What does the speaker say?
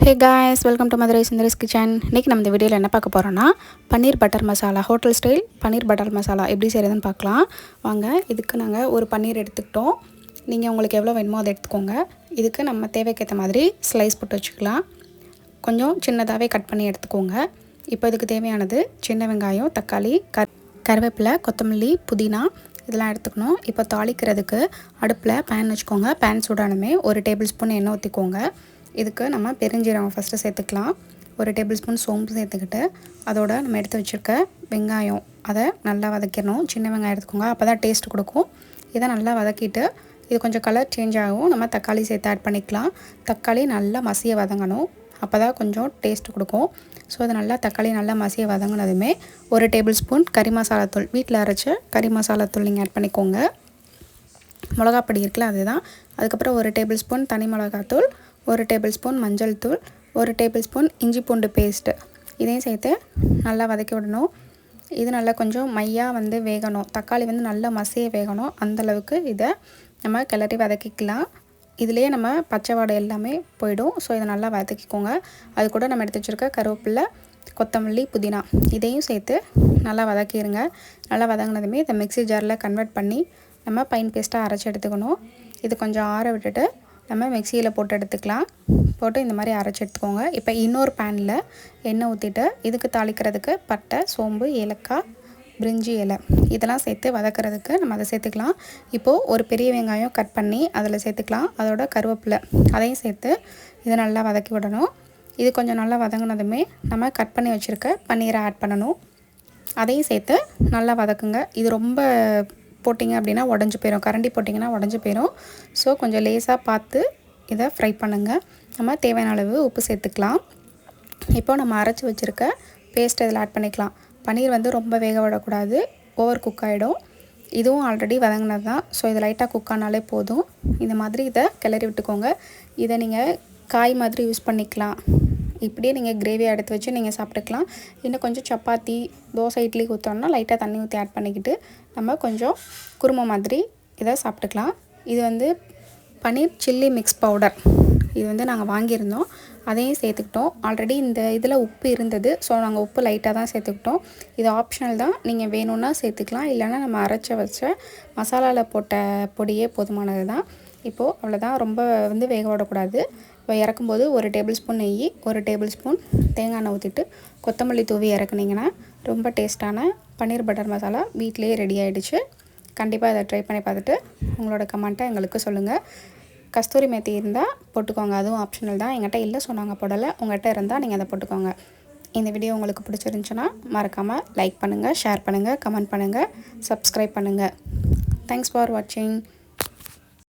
Hey guys welcome to Madurai Sundari's kitchen இன்றைக்கி நம்ம இந்த வீடியோவில் என்ன பார்க்க போகிறோன்னா paneer butter masala hotel style paneer butter masala எப்படி செய்கிறதுன்னு பார்க்கலாம். வாங்க இதுக்கு நாங்கள் ஒரு பன்னீர் எடுத்துக்கிட்டோம். நீங்கள் உங்களுக்கு எவ்வளோ வேணுமோ அதை எடுத்துக்கோங்க. இதுக்கு நம்ம தேவைக்கேற்ற மாதிரி ஸ்லைஸ் போட்டு வச்சுக்கலாம். கொஞ்சம் சின்னதாகவே கட் பண்ணி எடுத்துக்கோங்க. இப்போ இதுக்கு தேவையானது சின்ன வெங்காயம் தக்காளி கர் கருவேப்பிலை கொத்தமல்லி புதினா இதெல்லாம் எடுத்துக்கணும். இப்போ தாளிக்கிறதுக்கு அடுப்பில் பேன் வச்சுக்கோங்க. பேன் சூடானுமே ஒரு டேபிள் ஸ்பூன் எண்ணெய் ஊற்றிக்கோங்க இதுக்கு நம்ம பெருஞ்சீரகம் ஃபஸ்ட்டு சேர்த்துக்கலாம். ஒரு டேபிள் ஸ்பூன் சோம்பு சேர்த்துக்கிட்டு அதோட நம்ம எடுத்து வச்சுருக்க வெங்காயம் அதை நல்லா வதக்கிடணும். சின்ன வெங்காயம் எடுத்துக்கோங்க அப்போ தான் டேஸ்ட் கொடுக்கும். இதை நல்லா வதக்கிட்டு இது கொஞ்சம் கலர் சேஞ்ச் ஆகும் நம்ம தக்காளி சேர்த்து ஆட் பண்ணிக்கலாம். தக்காளி நல்லா மசிய வதங்கணும். அப்போ தான் கொஞ்சம் டேஸ்ட் கொடுக்கும். ஸோ அது நல்லா தக்காளி நல்லா மசிய வதங்கினதுமே ஒரு டேபிள் ஸ்பூன் கறி மசாலாத்தூள் வீட்டில் அரைச்சி கறி மசாலாத்தூள் நீங்கள் ஆட் பண்ணிக்கோங்க. மிளகாப்பொடி இருக்குல்ல அதுதான். அதுக்கப்புறம் ஒரு டேபிள் ஸ்பூன் தனி மிளகாத்தூள் ஒரு டேபிள் ஸ்பூன் மஞ்சள் தூள் ஒரு டேபிள் ஸ்பூன் இஞ்சி பூண்டு பேஸ்ட்டு. இதையும் சேர்த்து நல்லா வதக்கி விடணும். இது நல்லா கொஞ்சம் மையாக வந்து வேகணும். தக்காளி வந்து நல்லா மசிய வேகணும். அந்தளவுக்கு இதை நம்ம கிளறி வதக்கிக்கலாம். இதுலேயே நம்ம பச்சை வாடை எல்லாமே போயிடும். ஸோ இதை நல்லா வதக்கிக்கோங்க. அது கூட நம்ம எடுத்து வச்சுருக்க கருவேப்பிலை கொத்தமல்லி புதினா இதையும் சேர்த்து நல்லா வதக்கிடுங்க நல்லா வதங்கினதுமே இதை மிக்சி ஜாரில் கன்வெர்ட் பண்ணி நம்ம பைன் பேஸ்ட்டாக அரைச்சி எடுத்துக்கணும். இது கொஞ்சம் ஆற விட்டுட்டு நம்ம மிக்சியில் போட்டு எடுத்துக்கலாம். போட்டு இந்த மாதிரி அரைச்சி எடுத்துக்கோங்க. இப்போ இன்னொரு பேனில் எண்ணெய் ஊற்றிட்டு இதுக்கு தாளிக்கிறதுக்கு பட்டை சோம்பு ஏலக்காய் பிரிஞ்சி இலை இதெல்லாம் சேர்த்து வதக்கிறதுக்கு நம்ம அதை சேர்த்துக்கலாம். இப்போது ஒரு பெரிய வெங்காயம் கட் பண்ணி அதில் சேர்த்துக்கலாம். அதோட கருவேப்பிலை அதையும் சேர்த்து இதை நல்லா வதக்கி விடணும். இது கொஞ்சம் நல்லா வதங்கினதுமே நம்ம கட் பண்ணி வச்சுருக்க பன்னீரை ஆட் பண்ணணும். அதையும் சேர்த்து நல்லா வதக்குங்க. இது ரொம்ப போட்டிங்க அப்படின்னா உடஞ்சி போயிடும் கரண்டி போட்டிங்கன்னா உடஞ்சி போயிடும் ஸோ கொஞ்சம் லேஸாக பார்த்து இதை ஃப்ரை பண்ணுங்கள் நம்ம தேவையான அளவு உப்பு சேர்த்துக்கலாம். இப்போ நம்ம அரைச்சி வச்சுருக்க பேஸ்ட் இதில் ஆட் பண்ணிக்கலாம். பன்னீர் வந்து ரொம்ப வேக விடக்கூடாது. ஓவர் குக் ஆகிடும் இதுவும் ஆல்ரெடி வதங்கினது தான் ஸோ இது லைட்டாக குக் ஆனாலே போதும். இந்த மாதிரி இதை கிளறி விட்டுக்கோங்க. இதை நீங்கள் காய் மாதிரி யூஸ் பண்ணிக்கலாம். இப்படியே நீங்கள் கிரேவி எடுத்து வச்சு நீங்கள் சாப்பிட்டுக்கலாம். இன்னும் கொஞ்சம் சப்பாத்தி தோசை இட்லி ஊற்றோன்னா லைட்டாக தண்ணி ஊற்றி ஆட் பண்ணிக்கிட்டு நம்ம கொஞ்சம் குருமை மாதிரி இதை சாப்பிட்டுக்கலாம். இது வந்து பன்னீர் சில்லி மிக்ஸ் பவுடர் இது வந்து நாங்கள் வாங்கியிருந்தோம். அதையும் சேர்த்துக்கிட்டோம். ஆல்ரெடி இந்த இதில் உப்பு இருந்தது. ஸோ நாங்கள் உப்பு லைட்டாக தான் சேர்த்துக்கிட்டோம். இது ஆப்ஷனல் தான். நீங்கள் வேணும்னா சேர்த்துக்கலாம். இல்லைனா நம்ம அரைச்ச வச்ச மசாலாவில் போட்ட பொடியே போதுமானது தான் இப்போது அவ்வளோதான் ரொம்ப வந்து வேக விடக்கூடாது. இப்போ இறக்கும்போது ஒரு டேபிள் ஸ்பூன் நெய் ஒரு டேபிள் ஸ்பூன் தேங்காய் எண்ணெய் ஊற்றிட்டு கொத்தமல்லி தூவி இறக்குனீங்கன்னா ரொம்ப டேஸ்ட்டான பன்னீர் பட்டர் மசாலா வீட்டிலேயே ரெடி ஆகிடுச்சு கண்டிப்பாக இதை ட்ரை பண்ணி பார்த்துட்டு உங்களோட கமெண்ட்டை எங்களுக்கு சொல்லுங்கள் கஸ்தூரி மேத்தி இருந்தால் போட்டுக்கோங்க. அதுவும் ஆப்ஷனல் தான். எங்கிட்ட இல்லை சொன்னாங்க போடலை. உங்கள்கிட்ட இருந்தால் நீங்கள் அதை போட்டுக்கோங்க. இந்த வீடியோ உங்களுக்கு பிடிச்சிருந்துச்சுன்னா மறக்காமல் லைக் பண்ணுங்கள் ஷேர் பண்ணுங்கள் கமெண்ட் பண்ணுங்கள் சப்ஸ்கிரைப் பண்ணுங்கள் தேங்க்ஸ் ஃபார் வாட்சிங்